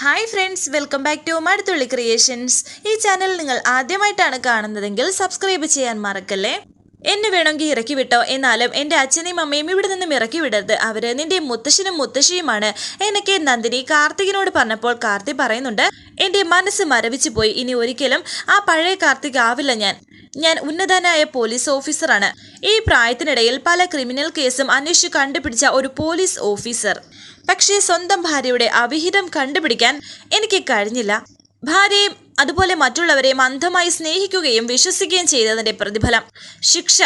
Hi friends welcome back to Maduthulli creations ഈ channel നിങ്ങൾ ആദ്യമായിട്ടാണ് കാണുന്നതെങ്കിൽ സബ്സ്ക്രൈബ് ചെയ്യാൻ മറക്കല്ലേ? എന്നെ വേണമെങ്കിൽ ഇറക്കി വിട്ടോ. എന്നാലും എന്റെ അച്ഛനെയും അമ്മയും ഇവിടെ നിന്നും ഇറക്കി വിടരുത്. അവർ നിന്റെ മുത്തശ്ശനും മുത്തശ്ശിയുമാണ്. എന്നൊക്കെ നന്ദിനി കാർത്തികിനോട് പറഞ്ഞപ്പോൾ കാർത്തി പറയുന്നുണ്ട് എന്റെ മനസ്സ് മരവിച്ചു പോയി. ഇനി ഒരിക്കലും ആ പഴയ കാർത്തിക് ആവില്ല ഞാൻ. ഞാൻ ഉന്നതനായ പോലീസ് ഓഫീസറാണ് ഈ പ്രായത്തിനിടയിൽ പല ക്രിമിനൽ കേസും അന്വേഷിച്ച് കണ്ടുപിടിച്ച ഒരു പോലീസ് ഓഫീസർ പക്ഷേ സ്വന്തം ഭാര്യയുടെ അവിഹിതം കണ്ടുപിടിക്കാൻ എനിക്ക് കഴിഞ്ഞില്ല. ഭാര്യയും അതുപോലെ മറ്റുള്ളവരെയും അന്ധമായി സ്നേഹിക്കുകയും വിശ്വസിക്കുകയും ചെയ്തതിന്റെ പ്രതിഫലം ശിക്ഷ.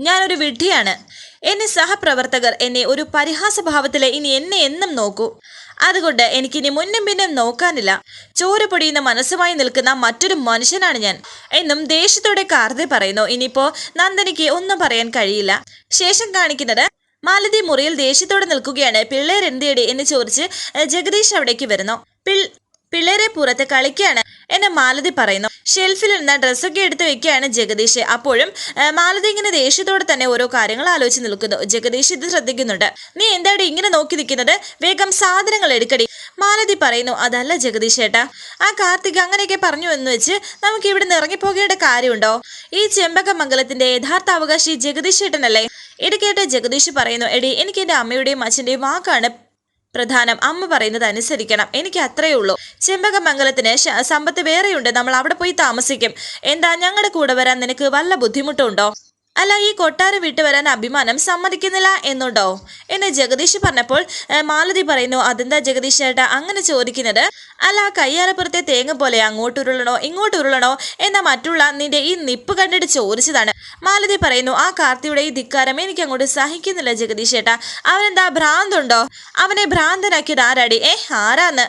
ഞാനൊരു വിഡ്ഢിയാണ്. എന്നെ സഹപ്രവർത്തകർ എന്നെ ഒരു പരിഹാസഭാവത്തിലെ ഇനി എന്നെ എന്നും നോക്കൂ. അതുകൊണ്ട് എനിക്കിനി മുന്നും പിന്നും നോക്കാനില്ല. ചോര പൊടിയുന്ന മനസ്സുമായി നിൽക്കുന്ന മറ്റൊരു മനുഷ്യനാണ് ഞാൻ. എന്നും ദേഷ്യത്തോടെ കാർതെ പറയുന്നു ഇനിയിപ്പോ നന്ദനിക്ക് ഒന്നും പറയാൻ കഴിയില്ല. ശേഷം കാണിക്കുന്നത് മാലതി മുറിയിൽ ദേഷ്യത്തോടെ നിൽക്കുകയാണ്. പിള്ളേരെന്തേടി എന്ന് ചോദിച്ച് ജഗദീഷ് അവിടേക്ക് വരുന്നു. പിള്ളേരെ പുറത്ത് കളിക്കാണ് എന്നെ മാലതി പറയുന്നു. ഷെൽഫിൽ നിന്ന് ഡ്രസ്സൊക്കെ എടുത്ത് വെക്കുകയാണ് ജഗദീഷ്. അപ്പോഴും മാലതി ഇങ്ങനെ ദേഷ്യത്തോടെ തന്നെ ഓരോ കാര്യങ്ങൾ ആലോചിച്ച് നിൽക്കുന്നു. ജഗദീഷ് ഇത് ശ്രദ്ധിക്കുന്നുണ്ട്. നീ എന്താടി ഇങ്ങനെ നോക്കി നിൽക്കുന്നത്? വേഗം സാധനങ്ങൾ എടുക്കടി. മാലതി പറയുന്നു അതല്ല ജഗദീഷ് ഏട്ടാ ആ കാർത്തിക് അങ്ങനെയൊക്കെ പറഞ്ഞു എന്ന് വെച്ച് നമുക്ക് ഇവിടെ നിന്ന് ഇറങ്ങിപ്പോകേണ്ട കാര്യമുണ്ടോ? ഈ ചെമ്പകമംഗലത്തിന്റെ യഥാർത്ഥ അവകാശി ജഗദീഷ് ഏട്ടനല്ലേ? ഇത് കേട്ട് ജഗദീഷ് പറയുന്നു എടി എനിക്ക് എന്റെ അമ്മയുടെയും അച്ഛന്റെയും വാക്കാണ് പ്രധാനം അമ്മ പറയുന്നത് അനുസരിക്കണം. എനിക്ക് അത്രയേ ഉള്ളൂ. ചെമ്പകമംഗലത്തിന് സമ്പത്ത് വേറെയുണ്ട്. നമ്മൾ അവിടെ പോയി താമസിക്കും. എന്താ ഞങ്ങളുടെ കൂടെ വരാൻ നിനക്ക് വല്ല ബുദ്ധിമുട്ടുണ്ടോ? അല്ല ഈ കൊട്ടാരം വിട്ടു വരാൻ അഭിമാനം സമ്മതിക്കുന്നില്ല എന്നുണ്ടോ? എന്ന് ജഗദീഷ് പറഞ്ഞപ്പോൾ മാലതി പറയുന്നു അതെന്താ ജഗദീഷ് ചേട്ടാ അങ്ങനെ ചോദിക്കുന്നത്? അല്ല കയ്യാറപ്പുറത്തെ തേങ്ങ പോലെ അങ്ങോട്ട് ഉരുളണോ ഇങ്ങോട്ട് ഉരുളണോ എന്ന മറ്റുള്ള നിന്റെ ഈ നിപ്പ് കണ്ടിട്ട് ചോദിച്ചതാണ്. മാലതി പറയുന്നു ആ കാർത്തിയുടെ ഈ ധിക്കാരം എനിക്ക് അങ്ങോട്ട് സഹിക്കുന്നില്ല ജഗദീഷ് ചേട്ടാ. അവനെന്താ ഭ്രാന്തുണ്ടോ? അവനെ ഭ്രാന്തനാക്കിയത് ആരാടി? ഏ ആരാന്ന്?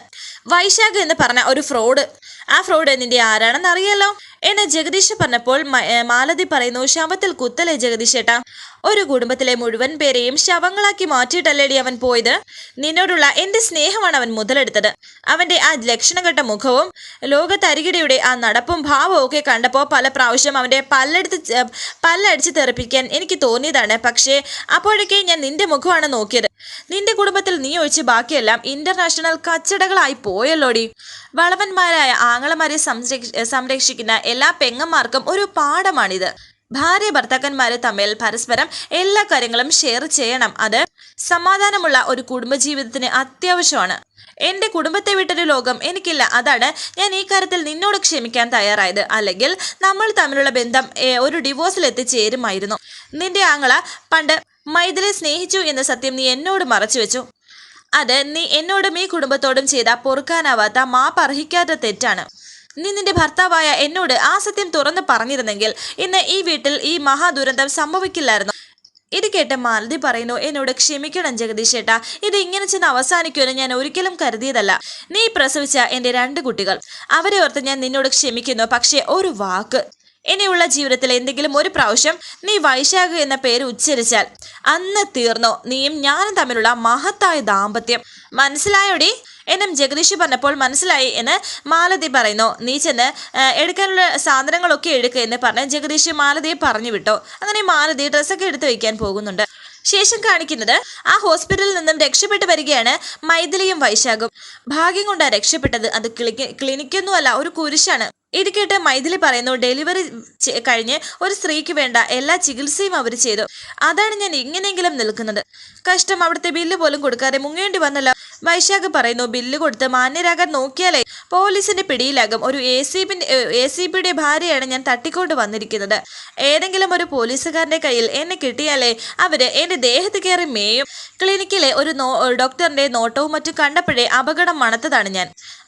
വൈശാഖ് എന്ന് പറഞ്ഞ ഒരു ഫ്രോഡ്. ആ ഫ്രോഡ് നിന്റെ ആരാണെന്ന് അറിയാലോ. എന്ന് ജഗദീഷ് പറഞ്ഞപ്പോൾ മാലതി പറയുന്നു ശവത്തിൽ കുത്തലേ ജഗദീഷ് ഏട്ടാ ഒരു കുടുംബത്തിലെ മുഴുവൻ പേരെയും ശവങ്ങളാക്കി മാറ്റിയിട്ടല്ലേടി അവൻ പോയത്? നിന്നോടുള്ള എന്റെ സ്നേഹമാണ് അവൻ മുതലെടുത്തത്. അവന്റെ ആ ലക്ഷണഘട്ട മുഖവും ലോകത്തരികിടയുടെ ആ നടപ്പും ഭാവവും ഒക്കെ കണ്ടപ്പോൾ പല പ്രാവശ്യം അവന്റെ പല്ലെടുത്ത് പല്ലടിച്ച് തെറിപ്പിക്കാൻ എനിക്ക് തോന്നിയതാണ്. പക്ഷേ അപ്പോഴൊക്കെ ഞാൻ നിന്റെ മുഖമാണ് നോക്കിയത്. നിന്റെ കുടുംബത്തിൽ നീ ഒഴിച്ച് ബാക്കിയെല്ലാം ഇന്റർനാഷണൽ കച്ചടകളായി പോയല്ലോടി. വളവന്മാരായ ആങ്ങളമാരെ സംരക്ഷ- സംരക്ഷിക്കുന്ന എല്ലാ പെങ്ങന്മാർക്കും ഒരു പാഠമാണിത്. ഭാര്യ ഭർത്താക്കന്മാര് തമ്മിൽ പരസ്പരം എല്ലാ കാര്യങ്ങളും ഷെയർ ചെയ്യണം. അത് സമാധാനമുള്ള ഒരു കുടുംബജീവിതത്തിന് അത്യാവശ്യമാണ്. എന്റെ കുടുംബത്തെ വിട്ടൊരു ലോകം എനിക്കില്ല. അതാണ് ഞാൻ ഈ കാര്യത്തിൽ നിന്നോട് ക്ഷമിക്കാൻ തയ്യാറായത്. അല്ലെങ്കിൽ നമ്മൾ തമ്മിലുള്ള ബന്ധം ഒരു ഡിവോഴ്സിൽ എത്തിച്ചേരുമായിരുന്നു. നിന്റെ ആങ്ങള പണ്ട് മൈഥിലെ സ്നേഹിച്ചു എന്ന സത്യം നീ എന്നോട് മറച്ചു വെച്ചു. അത് നീ എന്നോടും ഈ കുടുംബത്തോടും ചെയ്ത പൊറുക്കാനാവാത്ത മാപ്പർഹിക്കാത്ത തെറ്റാണ്. നീ നിന്റെ ഭർത്താവായ എന്നോട് ആ സത്യം തുറന്നു പറഞ്ഞിരുന്നെങ്കിൽ ഇന്ന് ഈ വീട്ടിൽ ഈ മഹാദുരന്തം സംഭവിക്കില്ലായിരുന്നു. ഇത് കേട്ട മാലതി പറയുന്നു എന്നോട് ക്ഷമിക്കണം ജഗദീഷ് ഏട്ടാ. ഇത് ഇങ്ങനെ ചെന്ന് അവസാനിക്കുമെന്ന് ഞാൻ ഒരിക്കലും കരുതിയതല്ല. നീ പ്രസവിച്ച എന്റെ രണ്ട് കുട്ടികൾ. അവരെ ഓർത്ത് ഞാൻ നിന്നോട് ക്ഷമിക്കുന്നു. പക്ഷേ ഒരു വാക്ക്. ഇനിയുള്ള ജീവിതത്തിൽ എന്തെങ്കിലും ഒരു പ്രാവശ്യം നീ വൈശാഖ എന്ന പേര് ഉച്ചരിച്ചാൽ അന്ന് തീർന്നോ? നീയും ഞാനും തമ്മിലുള്ള മഹത്തായ ദാമ്പത്യം. മനസ്സിലായോടി? എന്നും ജഗദീഷ് പറഞ്ഞപ്പോൾ മനസ്സിലായി എന്ന് മാലതി പറയുന്നു. നീ ചെന്ന് എടുക്കാനുള്ള സാധനങ്ങളൊക്കെ എടുക്കുക എന്ന് പറഞ്ഞ് ജഗദീഷ് മാലതിയെ പറഞ്ഞു വിട്ടു. അങ്ങനെ മാലതി ഡ്രസ്സൊക്കെ എടുത്ത് വയ്ക്കാൻ പോകുന്നുണ്ട്. ശേഷം കാണിക്കുന്നത് ആ ഹോസ്പിറ്റലിൽ നിന്നും രക്ഷപ്പെട്ടു വരികയാണ് മൈഥിലിയും വൈശാഖും. ഭാഗ്യം കൊണ്ടാണ് രക്ഷപ്പെട്ടത്. അത് ക്ലിനിക്ക് ക്ലിനിക്കൊന്നുമല്ല ഒരു കുരിശാണ്. ഇത് കേട്ട് മൈഥിലി പറയുന്നു ഡെലിവറി കഴിഞ്ഞ് ഒരു സ്ത്രീക്ക് വേണ്ട എല്ലാ ചികിത്സയും അവർ ചെയ്തു. അതാണ് ഞാൻ ഇങ്ങനെയെങ്കിലും നിൽക്കുന്നത്. കഷ്ടം അവിടുത്തെ ബില്ല് പോലും കൊടുക്കാതെ മുങ്ങേണ്ടി വന്നല്ലോ. വൈശാഖ് പറയുന്നു ബില്ല് കൊടുത്ത് മാന്യരാകാൻ നോക്കിയാലേ പോലീസിന്റെ പിടിയിലാകും. ഒരു എ സി എ സി പിയുടെ ഭാര്യയാണ് ഞാൻ തട്ടിക്കൊണ്ട് വന്നിരിക്കുന്നത്. ഏതെങ്കിലും ഒരു പോലീസുകാരന്റെ കയ്യിൽ എന്നെ കിട്ടിയാലേ അവർ എന്റെ ദേഹത്ത് കയറി മേയും. ക്ലിനിക്കിലെ ഒരു ഡോക്ടറിന്റെ നോട്ടവും മറ്റും കണ്ടപ്പോഴേ അപകടം മണത്തതാണ് ഞാൻ.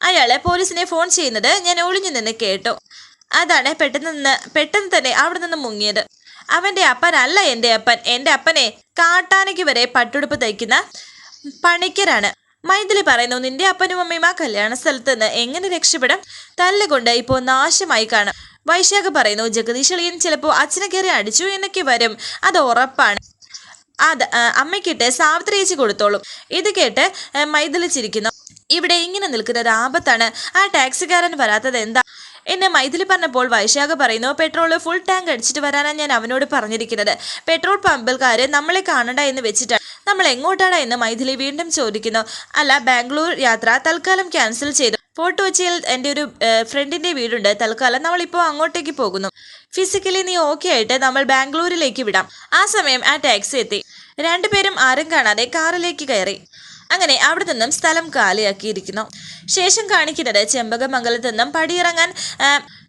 അയാളെ പോലീസിനെ ഫോൺ ചെയ്യുന്നത് ഞാൻ ഒളിഞ്ഞു നിന്ന് കേട്ടു. അതാണ് പെട്ടെന്ന് നിന്ന് പെട്ടെന്ന് തന്നെ അവിടെ നിന്ന് മുങ്ങിയത്. അവന്റെ അപ്പനല്ല എന്റെ അപ്പൻ. എന്റെ അപ്പനെ കാട്ടാനയ്ക്ക് വരെ പട്ടുടുപ്പ് തയ്ക്കുന്ന പണിക്കരാണ്. മൈഥിലി പറയുന്നു നിന്റെ അപ്പനും അമ്മയും ആ കല്യാണ സ്ഥലത്ത് നിന്ന് എങ്ങനെ രക്ഷപ്പെടും? തല്ലുകൊണ്ട് ഇപ്പോൾ നാശമായി കാണും. വൈശാഖ് പറയുന്നു ജഗദീഷ് അളിയൻ ചിലപ്പോൾ അച്ഛനെ കയറി അടിച്ചു എന്നൊക്കെ വരും. അത് ഉറപ്പാണ്. അത് അമ്മയ്ക്കിട്ട് സാവിത്രി ചേച്ചി കൊടുത്തോളും. ഇത് കേട്ട് മൈഥിലി ചിരിക്കുന്നു. ഇവിടെ ഇങ്ങനെ നിൽക്കുന്നത് ആപത്താണ്. ആ ടാക്സിക്കാരൻ വരാത്തത് എന്താ? എന്നെ മൈഥിലി പറഞ്ഞപ്പോൾ വൈശാഖ പറയുന്നു പെട്രോൾ ഫുൾ ടാങ്ക് അടിച്ചിട്ട് വരാനാണ് ഞാൻ അവനോട് പറഞ്ഞിരിക്കുന്നത്. പെട്രോൾ പമ്പിൽക്കാര് നമ്മളെ കാണണ്ട എന്ന് വെച്ചിട്ടാണ്. നമ്മൾ എങ്ങോട്ടാണ് എന്ന് മൈഥിലി വീണ്ടും ചോദിക്കുന്നു. അല്ല ബാംഗ്ലൂർ യാത്ര തൽക്കാലം ക്യാൻസൽ ചെയ്തു. ഫോർട്ട് കൊച്ചിയിൽ എന്റെ ഒരു ഫ്രണ്ടിന്റെ വീടുണ്ട്. തൽക്കാലം നമ്മളിപ്പോൾ അങ്ങോട്ടേക്ക് പോകുന്നു. ഫിസിക്കലി നീ ഓക്കെ ആയിട്ട് നമ്മൾ ബാംഗ്ലൂരിലേക്ക് വിടാം. ആ സമയം ആ ടാക്സി എത്തി. രണ്ടുപേരും ആരും കാണാതെ കാറിലേക്ക് കയറി. അങ്ങനെ അവിടെ നിന്നും സ്ഥലം കാലിയാക്കിയിരിക്കുന്നു. ശേഷം കാണിക്കുന്നത് ചെമ്പകമംഗലത്ത് നിന്നും പടിയിറങ്ങാൻ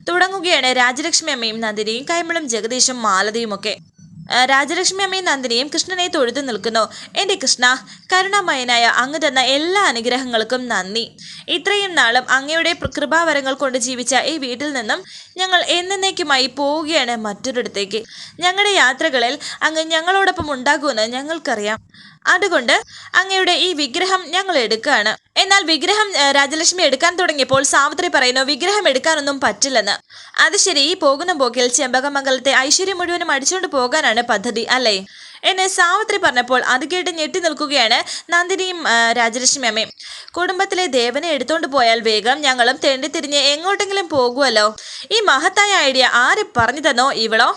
തുടങ്ങുകയാണ് രാജലക്ഷ്മി അമ്മയും നന്ദിനിയും കൈമളും ജഗദീഷും മാലതിയും ഒക്കെ ആ, രാജലക്ഷ്മി അമ്മയും നന്ദിനിയും കൃഷ്ണനെ തൊഴുതു നിൽക്കുന്നു. എന്റെ കൃഷ്ണ കരുണാമയനായ അങ്ങ് തന്ന എല്ലാ അനുഗ്രഹങ്ങൾക്കും നന്ദി. ഇത്രയും നാളും അങ്ങയുടെ കൃപാവരങ്ങൾ കൊണ്ട് ജീവിച്ച ഈ വീട്ടിൽ നിന്നും ഞങ്ങൾ എന്നേക്കുമായി പോവുകയാണ് മറ്റൊരിടത്തേക്ക്. ഞങ്ങളുടെ യാത്രകളിൽ അങ്ങ് ഞങ്ങളോടൊപ്പം ഉണ്ടാകുമെന്ന് ഞങ്ങൾക്കറിയാം. അതുകൊണ്ട് അങ്ങയുടെ ഈ വിഗ്രഹം ഞങ്ങൾ എടുക്കുകയാണ്. എന്നാൽ വിഗ്രഹം രാജലക്ഷ്മി എടുക്കാൻ തുടങ്ങിയപ്പോൾ സാവിത്രി പറയുന്നു വിഗ്രഹം എടുക്കാനൊന്നും പറ്റില്ലെന്ന്. അത് ശരി ഈ പോകുന്ന പോക്കിൽ ചെമ്പകമംഗലത്തെ ഐശ്വര്യം മുഴുവനും അടിച്ചുകൊണ്ട് പോകാനാണ് പദ്ധതി അല്ലേ? എന്നെ സാവിത്രി പറഞ്ഞപ്പോൾ അത് കേട്ട് ഞെട്ടി നിൽക്കുകയാണ് നന്ദിനിയും രാജലക്ഷ്മി അമ്മയും. കുടുംബത്തിലെ ദേവനെ എടുത്തോണ്ട് പോയാൽ വേഗം ഞങ്ങളും തെണ്ടിത്തിരിഞ്ഞ് എങ്ങോട്ടെങ്കിലും പോകുമല്ലോ ഈ മഹത്തായ ഐഡിയ ആര് പറഞ്ഞു തന്നോ ഇവളോ?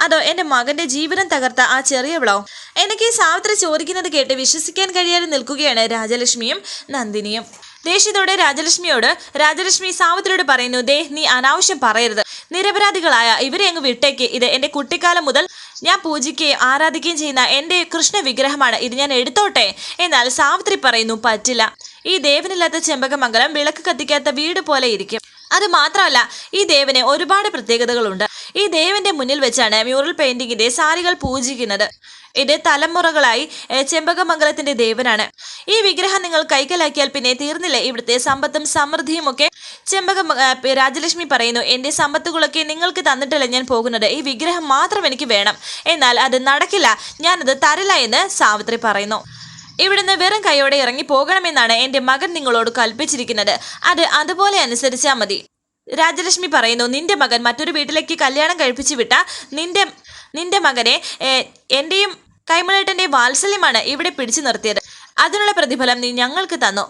അതോ എന്റെ മകന്റെ ജീവിതം തകർത്ത ആ ചെറിയവളോ എനിക്ക് സാവിത്രി ചോദിക്കുന്നത് കേട്ട് വിശ്വസിക്കാൻ കഴിയാതെ നിൽക്കുകയാണ് രാജലക്ഷ്മിയും നന്ദിനിയും. ദേഷ്യത്തോടെ രാജലക്ഷ്മിയോട് രാജലക്ഷ്മി സാവിത്രിയോട് പറയുന്നു ദേ നീ അനാവശ്യം പറയരുത്. നിരപരാധികളായ ഇവരെ അങ്ങ് വിട്ടേക്ക്. ഇത് എന്റെ കുട്ടിക്കാലം മുതൽ ഞാൻ പൂജിക്കുകയും ആരാധിക്കുകയും ചെയ്യുന്ന എന്റെ കൃഷ്ണ വിഗ്രഹമാണ് ഇത് ഞാൻ എടുത്തോട്ടെ? എന്നാൽ സാവിത്രി പറയുന്നു പറ്റില്ല. ഈ ദേവനില്ലാത്ത ചെമ്പകമംഗലം വിളക്ക് കത്തിക്കാത്ത വീട് പോലെ ഇരിക്കും. അത് മാത്രമല്ല ഈ ദേവന് ഒരുപാട് പ്രത്യേകതകളുണ്ട്. ഈ ദേവന്റെ മുന്നിൽ വെച്ചാണ് മ്യൂറൽ പെയിന്റിങ്ങിന്റെ സാരികൾ പൂജിക്കുന്നത്. ഇത് തലമുറകളായി ചെമ്പകമംഗലത്തിന്റെ ദേവനാണ്. ഈ വിഗ്രഹം നിങ്ങൾ കൈക്കലാക്കിയാൽ പിന്നെ തീർന്നില്ലേ. ഇവിടുത്തെ സമ്പത്തും സമൃദ്ധിയും ഒക്കെ ചെമ്പക രാജലക്ഷ്മി പറയുന്നു. എന്റെ സമ്പത്തുകളൊക്കെ നിങ്ങൾക്ക് തന്നിട്ടല്ല ഞാൻ പോകുന്നത്. ഈ വിഗ്രഹം മാത്രം എനിക്ക് വേണം. എന്നാൽ അത് നടക്കില്ല. ഞാനത് തരില്ല എന്ന് സാവിത്രി പറയുന്നു. ഇവിടുന്ന് വെറും കൈയോടെ ഇറങ്ങി പോകണമെന്നാണ് എന്റെ മകൻ നിങ്ങളോട് കൽപ്പിച്ചിരിക്കുന്നത്. അത് അതുപോലെ അനുസരിച്ചാൽ മതി. രാജലക്ഷ്മി പറയുന്നു നിന്റെ മകൻ മറ്റൊരു വീട്ടിലേക്ക് കല്യാണം കഴിപ്പിച്ചു വിട്ട നിന്റെ നിന്റെ മകനെ എന്റെയും എന്റെയും കൈമളേട്ടന്റെയും വാത്സല്യമാണ് ഇവിടെ പിടിച്ചു നിർത്തിയത്. അതിനുള്ള പ്രതിഫലം നീ ഞങ്ങൾക്ക് തന്നു.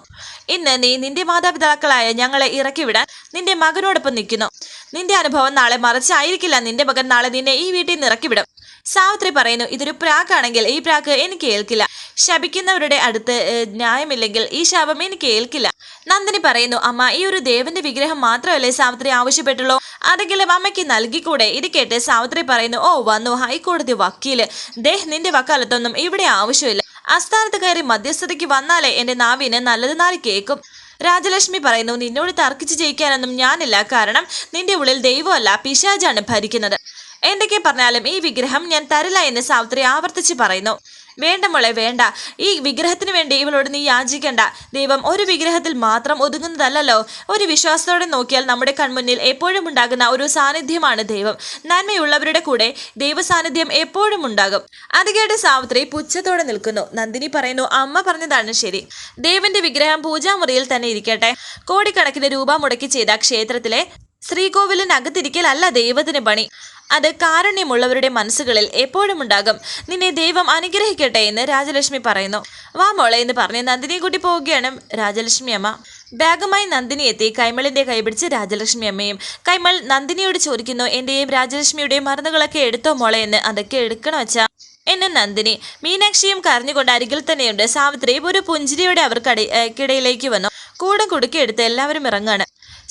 ഇന്ന് നീ നിന്റെ മാതാപിതാക്കളായ ഞങ്ങളെ ഇറക്കി വിടാൻ നിന്റെ മകനോടൊപ്പം നിൽക്കുന്നു. നിന്റെ അനുഭവം നാളെ മറച്ചായിരിക്കില്ല നിന്റെ മകൻ നാളെ നിന്നെ ഈ വീട്ടിൽ നിന്ന് ഇറക്കി വിടും. സാവിത്രി പറയുന്നു ഇതൊരു പ്രാക്കാണെങ്കിൽ ഈ പ്രാക്ക് എനിക്ക് ഏൽക്കില്ല. ശപിക്കുന്നവരുടെ അടുത്ത് ന്യായമില്ലെങ്കിൽ ഈ ശാപം എനിക്ക് ഏൽക്കില്ല. നന്ദിനി പറയുന്നു അമ്മ ഈ ഒരു ദേവന്റെ വിഗ്രഹം മാത്രമല്ലേ സാവിത്രി ആവശ്യപ്പെട്ടുള്ളൂ? അതെങ്കിലും അമ്മയ്ക്ക് നൽകിക്കൂടെ? ഇത് കേട്ട് സാവിത്രി പറയുന്നു ഓ വന്നു ഹൈക്കോടതി വക്കീൽ. ദേഹ് നിന്റെ വക്കാലത്തൊന്നും ഇവിടെ ആവശ്യമില്ല. അസ്ഥാനത്ത് കയറി മധ്യസ്ഥതയ്ക്ക് വന്നാലേ എന്റെ നാവിന് നല്ലത് നാല് കേൾക്കും. രാജലക്ഷ്മി പറയുന്നു നിന്നോട് തർക്കിച്ച് ജയിക്കാനൊന്നും ഞാനില്ല. കാരണം നിന്റെ ഉള്ളിൽ ദൈവമല്ല പിശാജാണ് ഭരിക്കുന്നത്. എന്തൊക്കെ പറഞ്ഞാലും ഈ വിഗ്രഹം ഞാൻ തരില്ല എന്ന് സാവിത്രി ആവർത്തിച്ച് പറയുന്നു. വേണ്ട മോളെ വേണ്ട. ഈ വിഗ്രഹത്തിന് വേണ്ടി ഇവളോട് നീ യാചിക്കണ്ട. ദൈവം ഒരു വിഗ്രഹത്തിൽ മാത്രം ഒതുങ്ങുന്നതല്ലോ ഒരു വിശ്വാസത്തോടെ നോക്കിയാൽ നമ്മുടെ കൺമുന്നിൽ എപ്പോഴും ഉണ്ടാകുന്ന ഒരു സാന്നിധ്യമാണ് ദൈവം. നന്മയുള്ളവരുടെ കൂടെ ദൈവ സാന്നിധ്യം എപ്പോഴും ഉണ്ടാകും. അത് കേട്ട് സാവിത്രി പുച്ഛത്തോടെ നിൽക്കുന്നു. നന്ദിനി പറയുന്നു അമ്മ പറഞ്ഞതാണ് ശരി. ദേവന്റെ വിഗ്രഹം പൂജാമുറിയിൽ തന്നെ ഇരിക്കട്ടെ. കോടിക്കണക്കിന് രൂപ മുടക്കി ചെയ്ത ക്ഷേത്രത്തിലെ ശ്രീകോവിലിനകത്തിരിക്കലല്ല ദൈവത്തിന് പണി. അത് കാരുണ്യമുള്ളവരുടെ മനസ്സുകളിൽ എപ്പോഴും ഉണ്ടാകും നിന്നെ ദൈവം അനുഗ്രഹിക്കട്ടെ എന്ന് രാജലക്ഷ്മി പറയുന്നു. വാ മോളെ എന്ന് പറഞ്ഞ് നന്ദിനിയെ കൂട്ടി പോവുകയാണ് രാജലക്ഷ്മി അമ്മ. ബാഗുമായി നന്ദിനി എത്തി കൈമളിന്റെ കൈപിടിച്ച് രാജലക്ഷ്മി അമ്മയും കൈമൾ നന്ദിനിയോട് ചോദിക്കുന്നു എന്റെയും രാജലക്ഷ്മിയുടെയും മരുന്നുകളൊക്കെ എടുത്തോ മോളെ എന്ന്. അതൊക്കെ എടുക്കണോ വെച്ചാ എന്നെ നന്ദിനി മീനാക്ഷിയും കരഞ്ഞുകൊണ്ട് അരികിൽ തന്നെയുണ്ട്. സാവിത്രി ഒരു പുഞ്ചിരിയോടെ അവർക്കിടയിലേക്ക് വന്നു. കൂടെ കുടുക്കിയെടുത്ത് എല്ലാവരും ഇറങ്ങാണ്.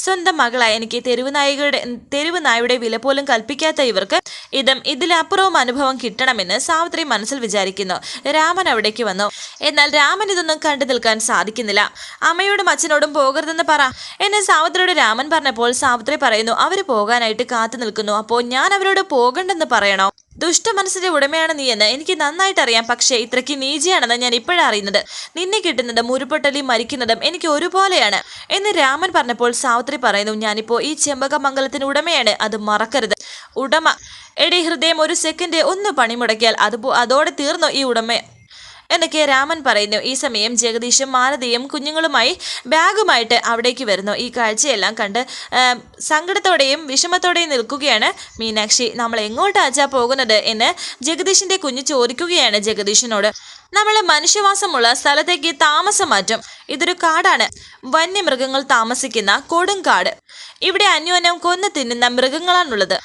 സ്വന്തം മകളായ. എനിക്ക് തെരുവ് നായികളുടെ തെരുവ് നായുടെ വില പോലും കൽപ്പിക്കാത്ത ഇവർക്ക് ഇതും ഇതിലപ്പുറവും അനുഭവം കിട്ടണമെന്ന് സാവിത്രി മനസ്സിൽ വിചാരിക്കുന്നു. രാമൻ അവിടേക്ക് വന്നു. എന്നാൽ രാമൻ ഇതൊന്നും കണ്ടു നിൽക്കാൻ സാധിക്കുന്നില്ല. അമ്മയോടും അച്ഛനോടും പോകരുതെന്ന് പറ. എന്നെ സാവിത്രിയോട് രാമൻ പറഞ്ഞപ്പോൾ സാവിത്രി പറയുന്നു അവർ പോകാനായിട്ട് കാത്തു നിൽക്കുന്നു. അപ്പോൾ ഞാൻ അവരോട് പോകണ്ടെന്ന് പറയണോ? ദുഷ്ട മനസ്സിന്റെ ഉടമയാണ് നീ എന്ന് എനിക്ക് നന്നായിട്ട് അറിയാം. പക്ഷേ ഇത്രയ്ക്ക് നീചിയാണെന്ന് ഞാൻ ഇപ്പോഴാണ് അറിയുന്നത്. നിന്നെ കിട്ടുന്നതും മുരുപൊട്ടലി മരിക്കുന്നതും എനിക്ക് ഒരുപോലെയാണ് എന്ന് രാമൻ പറഞ്ഞപ്പോൾ സാവിത്രി പറയുന്നു ഞാനിപ്പോ ഈ ചെമ്പകമംഗലത്തിന് ഉടമയാണ്. അത് മറക്കരുത്. ഉടമ എടി ഹൃദയം ഒരു സെക്കൻഡ് ഒന്ന് പണിമുടക്കിയാൽ അത് അതോടെ തീർന്നു ഈ ഉടമ എന്നൊക്കെ രാമൻ പറയുന്നു. ഈ സമയം ജഗദീഷും മാലതിയും കുഞ്ഞുങ്ങളുമായി ബാഗുമായിട്ട് അവിടേക്ക് വരുന്നു. ഈ കാഴ്ചയെല്ലാം കണ്ട് സങ്കടത്തോടെയും വിഷമത്തോടെയും നിൽക്കുകയാണ് മീനാക്ഷി. നമ്മൾ എങ്ങോട്ടാച്ചാ പോകുന്നത്? എന്ന് ജഗദീഷിന്റെ കുഞ്ഞ് ചോദിക്കുകയാണ് ജഗദീഷിനോട് നമ്മൾ മനുഷ്യവാസമുള്ള സ്ഥലത്തേക്ക് താമസം മാറ്റും. ഇതൊരു കാടാണ്. വന്യമൃഗങ്ങൾ താമസിക്കുന്ന കൊടുങ്കാട് ഇവിടെ അന്യോന്യം കൊന്നു തിന്നുന്ന മൃഗങ്ങളാണുള്ളത്.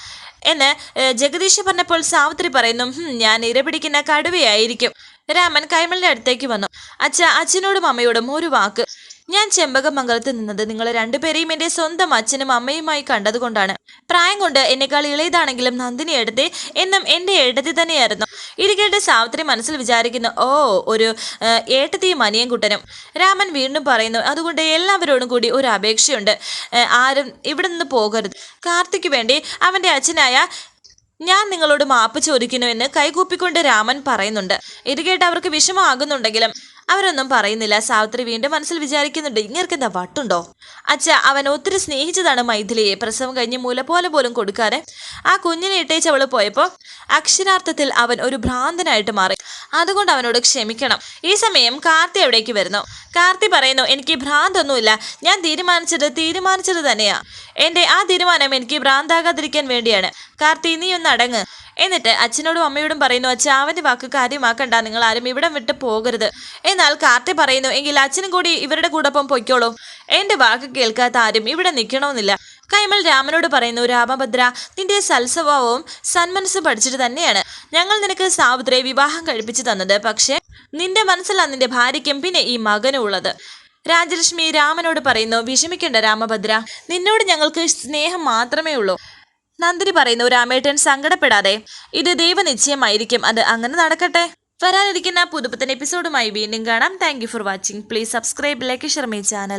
എന്ന് ജഗദീഷ് പറഞ്ഞപ്പോൾ സാവിത്രി പറയുന്നു ഞാൻ ഇരപിടിക്കുന്ന കടുവയായിരിക്കും. രാമൻ കൈമളിന്റെ അടുത്തേക്ക് വന്നു. അച്ഛ അച്ഛനോടും അമ്മയോടും ഒരു വാക്ക്. ഞാൻ ചെമ്പകമംഗലത്ത് നിന്നത് നിങ്ങൾ രണ്ടുപേരെയും എന്റെ സ്വന്തം അച്ഛനും അമ്മയുമായി കണ്ടതുകൊണ്ടാണ്. പ്രായം കൊണ്ട് എന്നെക്കാൾ ഇളയതാണെങ്കിലും നന്ദിനി എടുത്തേ എന്നും എന്റെ ഏട്ടത്തി തന്നെയായിരുന്നു. ഇത് കേട്ട് സാവിത്രി മനസ്സിൽ വിചാരിക്കുന്നു ഓ ഒരു ഏട്ടത്തിയും അനിയൻ കുട്ടനും. രാമൻ വീണ്ടും പറയുന്നു അതുകൊണ്ട് എല്ലാവരോടും കൂടി ഒരു അപേക്ഷയുണ്ട്. ആരും ഇവിടെ നിന്ന് പോകരുത്. കാർത്തിക്ക് വേണ്ടി അവന്റെ അച്ഛനായ ഞാൻ നിങ്ങളോട് മാപ്പ് ചോദിക്കുന്നു എന്ന് കൈകൂപ്പിക്കൊണ്ട് രാമൻ പറയുന്നുണ്ട്. ഇത് കേട്ട് അവർക്ക് വിഷമമാകുന്നുണ്ടെങ്കിലും അവരൊന്നും പറയുന്നില്ല. സാവിത്രി വീണ്ടും മനസ്സിൽ വിചാരിക്കുന്നുണ്ട് ഇങ്ങനെ എന്താ വട്ടുണ്ടോ? അച്ഛ അവൻ ഒത്തിരി സ്നേഹിച്ചതാണ് മൈഥിലിയെ. പ്രസവം കഴിഞ്ഞ് മൂലപോലെ പോലും കൊടുക്കാതെ ആ കുഞ്ഞിനെ ഇട്ടേച്ച് അവൾ പോയപ്പോ അക്ഷരാർത്ഥത്തിൽ അവൻ ഒരു ഭ്രാന്തനായിട്ട് മാറി. അതുകൊണ്ട് അവനോട് ക്ഷമിക്കണം. ഈ സമയം കാർത്തി അവിടേക്ക് വരുന്നു. കാർത്തി പറയുന്നു എനിക്ക് ഭ്രാന്തൊന്നുമില്ല. ഞാൻ തീരുമാനിച്ചത് തീരുമാനിച്ചത് തന്നെയാ. എന്റെ ആ തീരുമാനം എനിക്ക് ഭ്രാന്താകാതിരിക്കാൻ വേണ്ടിയാണ്. കാർത്തി നീ ഒന്ന് അടങ്ങ്. എന്നിട്ട് അച്ഛനോടും അമ്മയോടും പറയുന്നു അച്ഛൻ അവന്റെ വാക്ക് കാര്യമാക്കണ്ട. നിങ്ങൾ ആരും ഇവിടം വിട്ട് പോകരുത്. എന്നാൽ കാർത്തി പറയുന്നു എങ്കിൽ അച്ഛനും കൂടി ഇവരുടെ കൂടൊപ്പം പൊയ്ക്കോളൂ. എന്റെ വാക്ക് കേൾക്കാത്ത ആരും ഇവിടെ നിൽക്കണമെന്നില്ല. കൈമൾ രാമനോട് പറയുന്നു രാമഭദ്ര നിന്റെ സൽസ്വഭാവവും സന്മനസ്സും പഠിച്ചിട്ട് തന്നെയാണ്. ഞങ്ങൾ നിനക്ക് സാവിത്രിയെ വിവാഹം കഴിപ്പിച്ചു തന്നത്. പക്ഷേ നിന്റെ മനസ്സിലാണ് നിന്റെ ഭാര്യയ്ക്കും പിന്നെ ഈ മകനും ഉള്ളത്. രാജലക്ഷ്മി രാമനോട് പറയുന്നു വിഷമിക്കേണ്ട രാമഭദ്ര. നിന്നോട് ഞങ്ങൾക്ക് സ്നേഹം മാത്രമേ ഉള്ളൂ. നന്ദിനി പറയുന്നു രാമേട്ടൻ സങ്കടപ്പെടാതെ. ഇത് ദൈവനിശ്ചയമായിരിക്കും. അത് അങ്ങനെ നടക്കട്ടെ. വരാനിരിക്കുന്ന പുതുപ്പത്തൻ എപ്പിസോഡുമായി വീണ്ടും കാണാം. Thank for watching please subscribe like Sharmi channel